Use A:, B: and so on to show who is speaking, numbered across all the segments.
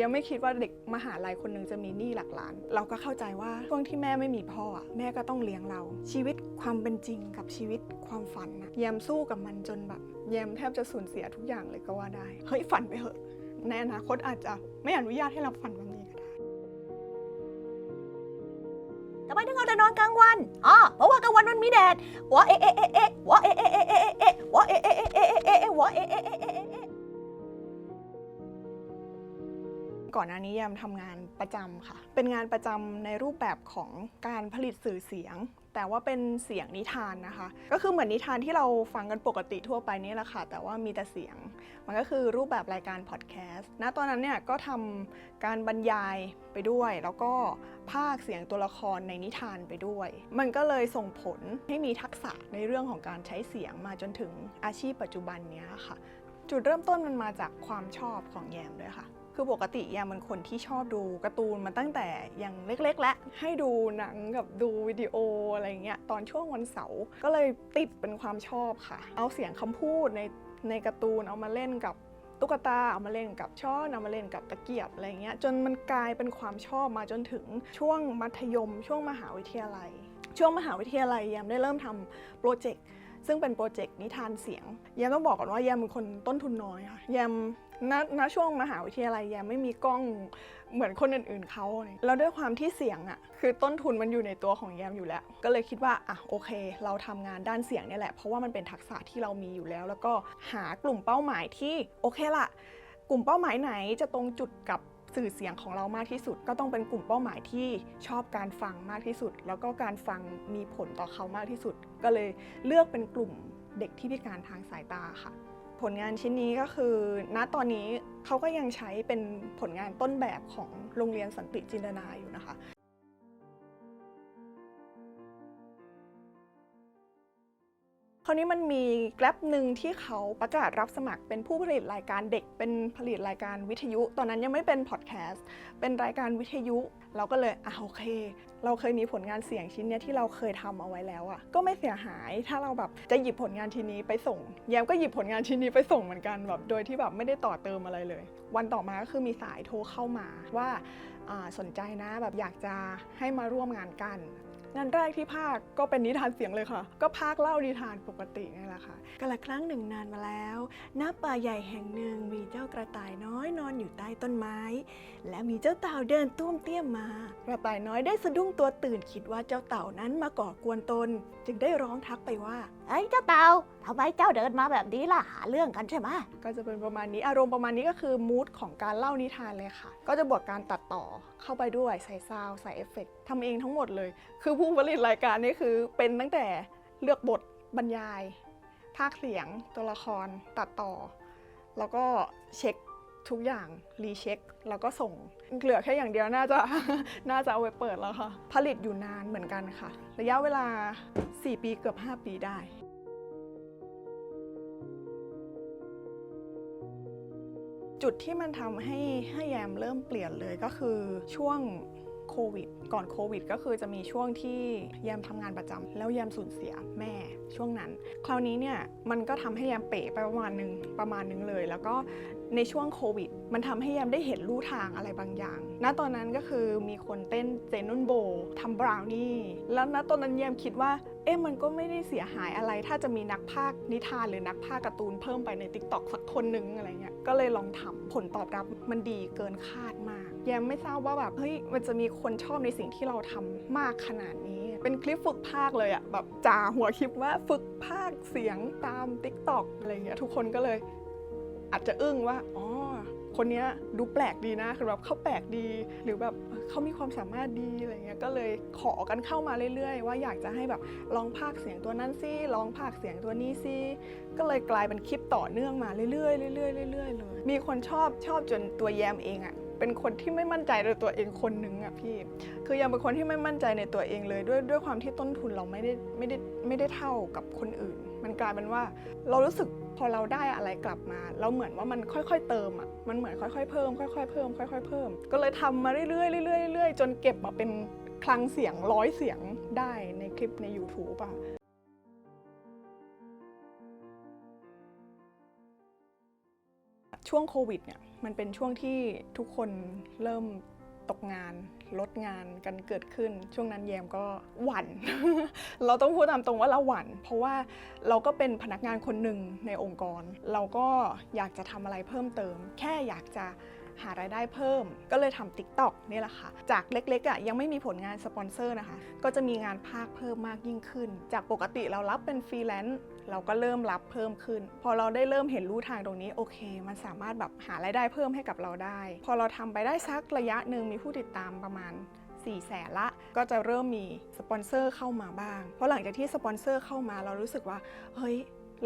A: ยังไม่คิดว่าเด็กมหาลัยคนหนึ่งจะมีหนี้หลักล้าน เราก็เข้าใจว่าช่วงที่แม่ไม่มีพ่อแม่ก็ต้องเลี้ยงเรา ชีวิตความเป็นจริงกับชีวิตความฝันนะแยมสู้กับมันจนแบบแยมแทบจะสูญเสียทุกอย่างเลยก็ว่าได้ เฮ้ยฝันไปเถอะในอนาคตอาจจะไม่อนุญาตให้เราฝันแบบนี้ก็ได้
B: ทำไมถึงเอาแต่นอนกลางวันอ๋อเพราะว่ากลางวันมันมีแดดวะเอ๊ะเอ๊ะเอะเอะวะเอ๊ะเอ๊ะเอ๊ะเอะเอะวะเอะเอะเอะเอะเอะวะเอ๊ะเอะเอะ
A: ก่อนหน้านี้แยมทำงานประจำค่ะ เป็นงานประจำในรูปแบบของการผลิตสื่อเสียง แต่ว่าเป็นเสียงนิทานนะคะ ก็คือเหมือนนิทานที่เราฟังกันปกติทั่วไปนี่แหละค่ะ แต่ว่ามีแต่เสียง มันก็คือรูปแบบรายการพอดแคสต์ณตอนนั้นเนี่ยก็ทำการบรรยายไปด้วย แล้วก็ภาคเสียงตัวละครในนิทานไปด้วย มันก็เลยส่งผลให้มีทักษะในเรื่องของการใช้เสียงมาจนถึงอาชีพปัจจุบันนี้ค่ะ จุดเริ่มต้นมันมาจากความชอบของแยมด้วยค่ะ คือปกติแยมเป็นคนที่ชอบดูการ์ตูนมาตั้งแต่ยังเล็กๆ และให้ดูหนังกับดูวิดีโออะไรเงี้ยตอนช่วงวันเสาร์ก็เลยติดเป็นความชอบค่ะ เอาเสียงคำพูดในในการ์ตูนเอามาเล่นกับตุ๊กตาเอามาเล่นกับช้อนเอามาเล่นกับตะเกียบอะไรเงี้ยจนมันกลายเป็นความชอบมาจนถึงช่วงมัธยม ช่วงมหาวิทยาลัย ช่วงมหาวิทยาลัยแยมได้เริ่มทำโปรเจกต์ซึ่งเป็นโปรเจกต์นิทานเสียงแยมต้องบอกก่อนว่าแยมเป็นคนต้นทุนน้อยค่ะแยม ณณช่วงมหาวิทยาลัยแยมไม่มีกล้องเหมือนคนอื่นๆเขาแล้วด้วยความที่เสียงอะ่ะคือต้นทุนมันอยู่ในตัวของแยมอยู่แล้ว ก็เลยคิดว่าอะโอเค เราทำงานด้านเสียงเนี่ยแหละ เพราะว่ามันเป็นทักษะที่เรามีอยู่แล้ว แล้วก็หากลุ่มเป้าหมายที่โอเคละกลุ่มเป้าหมายไหนจะตรงจุดกับสื่อเสียงของเรามากที่สุด ก็ต้องเป็นกลุ่มเป้าหมายที่ชอบการฟังมากที่สุด แล้วก็การฟังมีผลต่อเขามากที่สุด ก็เลยเลือกเป็นกลุ่มเด็กที่พิการทางสายตาค่ะ ผลงานชิ้นนี้ก็คือณตอนนี้เขาก็ยังใช้เป็นผลงานต้นแบบของโรงเรียนสันติจินตนาอยู่นะคะ ราวนี้มันมีแกลบหนึ่งที่เขาประกาศรับสมัครเป็นผู้ผลิตรายการเด็ก เป็นผลิตรายการวิทยุ ตอนนั้นยังไม่เป็นพอดแคสต์ เป็นรายการวิทยุ เราก็เลยอะโอเค เราเคยมีผลงานเสียงชิ้นเนี้ยที่เราเคยทำเอาไว้แล้วอะ่ะก็ไม่เสียหาย ถ้าเราแบบจะหยิบผลงานชิ้นนี้ไปส่ง แยมก็หยิบผลงานชิ้นนี้ไปส่งเหมือนกันแบบโดยที่แบบไม่ได้ต่อเติมอะไรเลย วันต่อมาก็คือมีสายโทรเข้ามาว่าสนใจนะแบบอยากจะให้มาร่วมงานกัน งานแรกที่ภาคก็เป็นนิทานเสียงเลยค่ะ ก็ภาคเล่านิทานปกตินี่แหละค่ะกาละครั้งหนึ่งนานมาแล้วณป่าใหญ่แห่งหนึ่งมีเจ้ากระต่ายน้อยนอนอยู่ใต้ต้นไม้ และมีเจ้าเต่าเดินตุ้มเตี้ยมมา กระต่ายน้อยได้สะดุ้งตัวตื่นคิดว่าเจ้าเต่านั้นมาก่อกวนตน จึงได้ร้องทักไปว่า
B: ไอ้เจ้าเต่าทำไมเจ้าเดินมาแบบนี้ล่ะหาเรื่องกันใช่ไหม
A: ก็จะเป็นประมาณนี้อารมณ์ประมาณนี้ก็คือมูดของการเล่านิทานเลยค่ะ ก็จะบวกการตัดต่อเข้าไปด้วยใส่ซาวใส่เอฟเฟกต์ทำเองทั้งหมดเลย คือผู้ผลิตรายการนี่คือเป็นตั้งแต่เลือกบทบรรยาย ภาคเสียง ตัวละคร ตัดต่อ แล้วก็เช็คทุกอย่างรีเช็คแล้วก็ส่ง เหลือแค่อย่างเดียวน่าจะน่าจะเอาไว้เปิดแล้วค่ะ ผลิตอยู่นานเหมือนกันค่ะ ระยะเวลา 4 ปีเกือบ 5 ปีได้ จุดที่มันทำให้ให้แยมเริ่มเปลี่ยนเลยก็คือช่วงโควิด ก่อนโควิด ก็คือจะมีช่วงที่แยมทำงานประจำแล้วแยมสูญเสียแม่ช่วงนั้น คราวนี้เนี่ยมันก็ทำให้แยมเป๋ไปประมาณนึงประมาณนึงเลย แล้วก็ในช่วงโควิด มันทำให้แยมได้เห็นลู่ทางอะไรบางอย่าง ณ ตอนนั้นก็คือมีคนเต้นเจนนุ่นโบทำบราวนี่ แล้วณตอนนั้นแยมคิดว่า เอ๊ะมันก็ไม่ได้เสียหายอะไร ถ้าจะมีนักพากย์นิทานหรือนักพากย์การ์ตูนเพิ่มไปใน t ิ k t o k สักคนนึงอะไรเงี้ยก็เลยลองทำผลตอบรับมันดีเกินคาดมาก แยมไม่ทราบว่าแบบเฮ้ยมันจะมีคนชอบในสิ่งที่เราทำมากขนาดนี้ เป็นคลิปฝึกพากย์เลยอะแบบจ่าหัวคลิปว่าฝึกพากย์เสียงตาม t ิ k t o k อะไรเงี้ยทุกคนก็เลยอาจจะอึ้งว่าอ๋อ คนนี้ดูแปลกดีนะคือแบบเขาแปลกดี หรือแบบเขามีความสามารถดีอะไรเงี้ยก็เลยขอกันเข้ามาเรื่อย ๆ ว่าอยากจะให้แบบลองพากย์เสียงตัวนั้นสิลองพากย์เสียงตัวนี้สิก็เลยกลายเป็นคลิปต่อเนื่องมาเรื่อยๆเรื่อยๆเรื่อยๆเลยมีคนชอบชอบจนตัวแยมเองอะเป็นคนที่ไม่มั่นใจในตัวเองคนหนึ่งอะพี่ คือยังเป็นคนที่ไม่มั่นใจในตัวเองเลยด้วยด้วยความที่ต้นทุนเราไม่ได้ไม่ได้ไม่ได้เท่ากับคนอื่น มันกลายเป็นว่าเรารู้สึก พอเราได้อะไรกลับมาเราเหมือนว่ามันค่อยๆ เติมอะมันเหมือนค่อยๆเพิ่มค่อยๆเพิ่มค่อย ๆเพิ่ม ก็เลยทำมาเรื่อยๆเรื่อยๆเรื่อยๆจนเก็บมาเป็นคลังเสียงร้อยเสียงได้ในคลิปใน YouTube อะช่วงโควิดเนี่ยมันเป็นช่วงที่ทุกคนเริ่มตกงาน ลดงานกันเกิดขึ้น ช่วงนั้นแยมก็หวั่น เราต้องพูดตามตรงว่าเราหวั่น เพราะว่าเราก็เป็นพนักงานคนหนึ่งในองค์กร เราก็อยากจะทำอะไรเพิ่มเติม แค่อยากจะหารายได้เพิ่ม ก็เลยทำ TikTok นี่แหละค่ะ จากเล็กๆอะยังไม่มีผลงานสปอนเซอร์นะคะ ก็จะมีงานภาคเพิ่มมากยิ่งขึ้น จากปกติเรารับเป็นฟรีแลนซ์ เราก็เริ่มรับเพิ่มขึ้น พอเราได้เริ่มเห็นรูทางตรงนี้โอเค มันสามารถแบบหารายได้เพิ่มให้กับเราได้ พอเราทำไปได้สักระยะหนึ่งมีผู้ติดตามประมาณ4แสนละก็จะเริ่มมีสปอนเซอร์เข้ามาบ้าง เพราะหลังจากที่สปอนเซอร์เข้ามาเรารู้สึกว่า เฮ้ย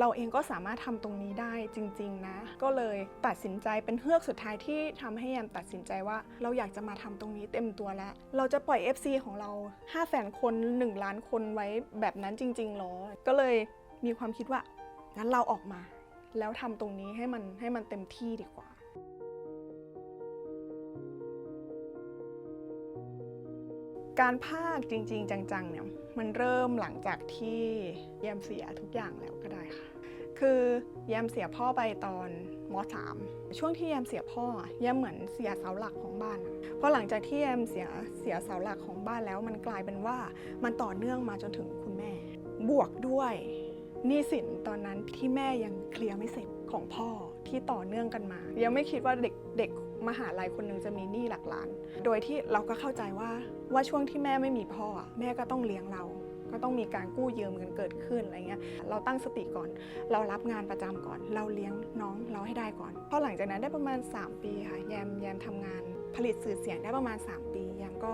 A: เราเองก็สามารถทำตรงนี้ได้จริง ๆ นะ ก็เลยตัดสินใจเป็นเฮือกสุดท้ายที่ทำให้แยมตัดสินใจว่าเราอยากจะมาทำตรงนี้เต็มตัวแล้ว เราจะปล่อย FC ของเรา5แสนคน 1 ล้านคนไว้แบบนั้นจริงๆหรอ ก็เลย มีความคิดว่างั้นเราออกมา แล้วทำตรงนี้ให้มันให้มันเต็มที่ดีกว่า การภาคจริง ๆ จังๆเนี่ยมันเริ่มหลังจากที่แยมเสียทุกอย่างแล้วก็ได้ค่ะ คือแยมเสียพ่อไปตอนม .3 ช่วงที่แยมเสียพ่อแยมเหมือนเสียเสาหลักของบ้านเพราะหลังจากที่แยมเสียเสียเสาหลักของบ้านแล้ว มันกลายเป็นว่ามันต่อเนื่องมาจนถึงคุณแม่ บวกด้วย หนี้สินตอนนั้นที่แม่ยังเคลียร์ไม่เสร็จของพ่อที่ต่อเนื่องกันมา ยังไม่คิดว่าเด็กเด็กมหาลัยคนหนึ่งจะมีหนี้หลักล้าน โดยที่เราก็เข้าใจว่าว่าช่วงที่แม่ไม่มีพ่อแม่ก็ต้องเลี้ยงเรา ก็ต้องมีการกู้ยืมกันเกิดขึ้นอะไรเงี้ยเราตั้งสติก่อน เรารับงานประจำก่อน เราเลี้ยงน้องเราให้ได้ก่อนพอหลังจากนั้นได้ประมาณ 3 ปีค่ะแยมแยมทำงาน ผลิตสื่อเสียงได้ประมาณ 3 ปีแยมก็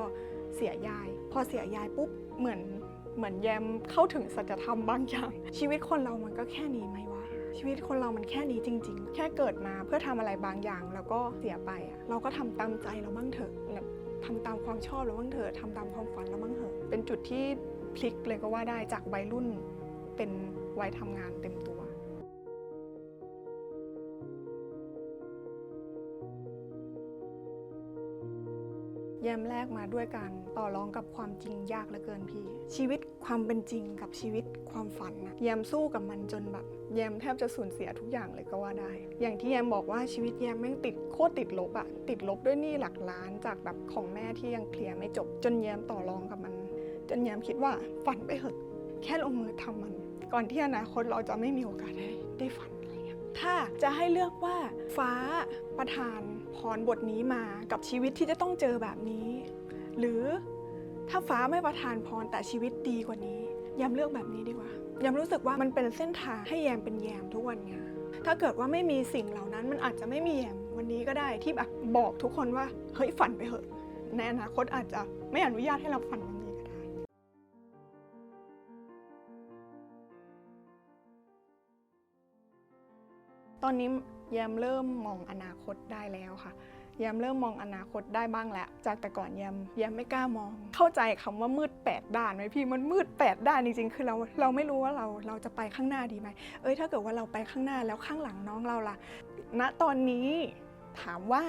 A: เสียยาย พอเสียยายปุ๊บเหมือน เหมือนแยมเข้าถึงสัจธรรมบางอย่าง ชีวิตคนเรามันก็แค่นี้ไหมวะชีวิตคนเรามันแค่นี้จริง ๆ แค่เกิดมาเพื่อทำอะไรบางอย่าง แล้วก็เสียไปอะเราก็ทำตามใจเราบ้างเถอะทำตามความชอบเราบ้างเถอะทำตามความฝันเราบ้างเถอะเป็นจุดที่พลิกเลยก็ว่าได้จากวัยรุ่นเป็นวัยทำงานเต็มตัว ยมแรกมาด้วยการต่อรองกับความจริงยากเหลือเกินพี่ ชีวิตความเป็นจริงกับชีวิตความฝันนะแยมสู้กับมันจนแบบแยมแทบจะสูญเสียทุกอย่างเลยก็ว่าได้ อย่างที่แยมบอกว่าชีวิตแยมแม่งติดโคตรติดลบอะติดลบด้วยหนี้หลักล้านจากแบบของแม่ที่ยังเคลียร์ไม่จบ จนแยมต่อรองกับมัน จนแยมคิดว่าฝันไปเถอะแค่ลงมือทำมัน ก่อนที่อนาคตเราจะไม่มีโอกาสได้ได้ฝันอะไรเงี้ยถ้าจะให้เลือกว่าฟ้าประทาน พรบทนี้มากับชีวิตที่จะต้องเจอแบบนี้ หรือถ้าฟ้าไม่ประทานพรแต่ชีวิตดีกว่านี้ยำเลือกแบบนี้ดีกว่ายำรู้สึกว่ามันเป็นเส้นทางให้แยมเป็นแยมทุกวันไงถ้าเกิดว่าไม่มีสิ่งเหล่านั้นมันอาจจะไม่มีแยมวันนี้ก็ได้ที่แบบบอกทุกคนว่าเฮ้ยฝันไปเถอะในอนาคตอาจจะไม่อนุญาตให้เราฝันวัน อนนี้แยมเริ่มมองอนาคตได้แล้วค่ะ แยมเริ่มมองอนาคตได้บ้างแล้ว จากแต่ก่อนแยมแยมไม่กล้ามอง เข้าใจคำว่ามืดแปดด้านไหมพี่ มันมืดแปดด้านจริงๆ คือเราเราไม่รู้ว่าเราเราจะไปข้างหน้าดีไหม เอ้ยถ้าเกิดว่าเราไปข้างหน้าแล้วข้างหลังน้องเราล่ะ ณตอนนี้ถามว่า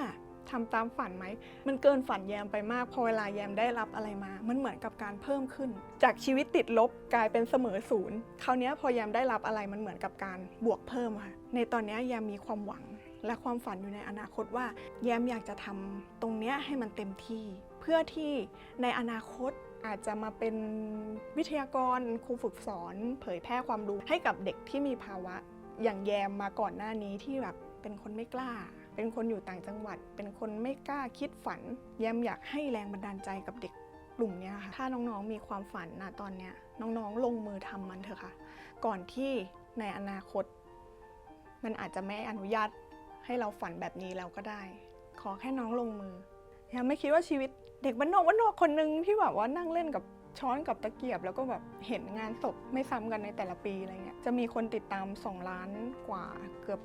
A: ทำตามฝันไหม มันเกินฝันแยมไปมาก พอเวลาแยมได้รับอะไรมา มันเหมือนกับการเพิ่มขึ้น จากชีวิตติดลบกลายเป็นเสมอศูนย์ คราวนี้พอแยมได้รับอะไรมันเหมือนกับการบวกเพิ่มค่ะ ในตอนนี้แยมมีความหวัง และความฝันอยู่ในอนาคตว่า แยมอยากจะทำตรงนี้ให้มันเต็มที่ เพื่อที่ในอนาคตอาจจะมาเป็นวิทยากรครูฝึกสอน เผยแพร่ความรู้ให้กับเด็กที่มีภาวะอย่างแยมมาก่อนหน้านี้ที่แบบเป็นคนไม่กล้า เป็นคนอยู่ต่างจังหวัด เป็นคนไม่กล้าคิดฝัน แยมอยากให้แรงบันดาลใจกับเด็กกลุ่มนี้ค่ะ ถ้าน้องๆมีความฝันนะตอนนี้น้องๆลงมือทำมันเถอะค่ะ ก่อนที่ในอนาคต มันอาจจะไม่อนุญาตให้เราฝันแบบนี้แล้วก็ได้ ขอแค่น้องลงมือยังไม่คิดว่าชีวิตเด็กบ้านนอกบ้านนอกคนหนึ่งที่แบบว่านั่งเล่นกับช้อนกับตะเกียบ แล้วก็แบบเห็นงานศพไม่ซ้ำกันในแต่ละปีอะไรเงี้ย จะมีคนติดตาม 2 ล้านกว่าเกือบ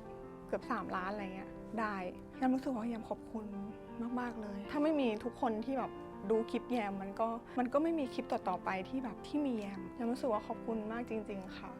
A: เกือบ 3 ล้านอะไรเงี้ย ได้ยามรู้สึกว่ายามขอบคุณมาก ๆ เลย ถ้าไม่มีทุกคนที่แบบดูคลิปแยมมันก็มันก็ไม่มีคลิปต่อๆไปที่แบบที่มีแยมยามรู้สึกว่าขอบคุณมากจริง ๆ ค่ะ